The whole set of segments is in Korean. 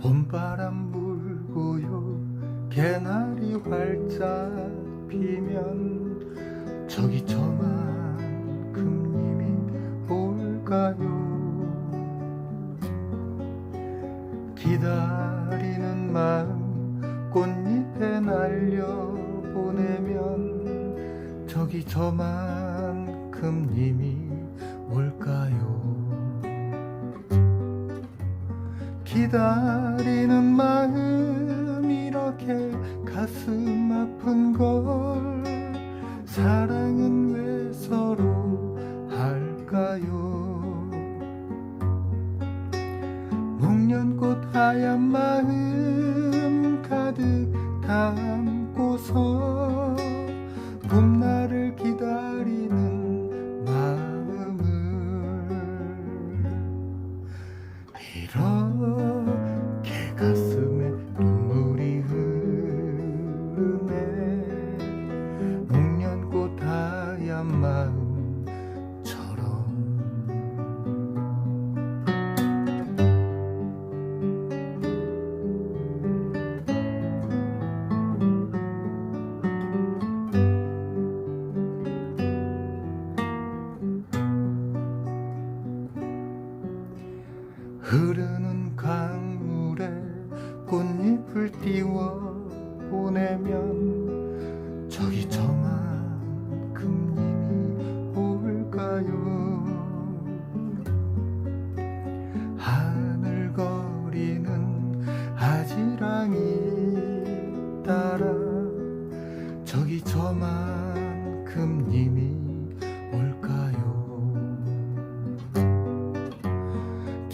봄바람 불고요. 개나리 활짝 피면 저기 저만큼 님이 올까요? 기다리는 마음 꽃잎에 날려보내면 저기 저만큼 님이 기다리는 마음 이렇게 가슴 아픈 걸 사랑은 왜 서로 할까요? 목련꽃 하얀 마음 가득 담고서 흐르는 강물에 꽃잎을 띄워 보내면 저기 저만큼 님이 올까요? 하늘거리는 아지랑이 따라 저기 저만큼 님이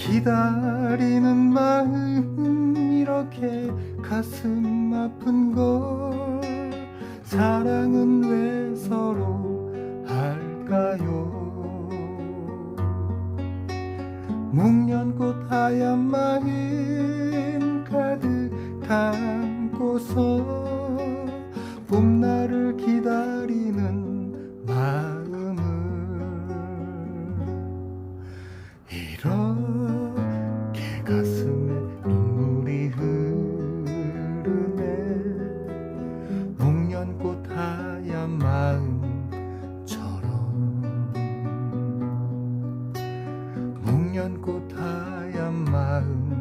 기다리는 마음 이렇게 가슴 아픈 걸 사랑은 왜 서로 할까요? 목련꽃 하얀 마음 가득 담고서 봄날을 기다리는 কোথায় আমার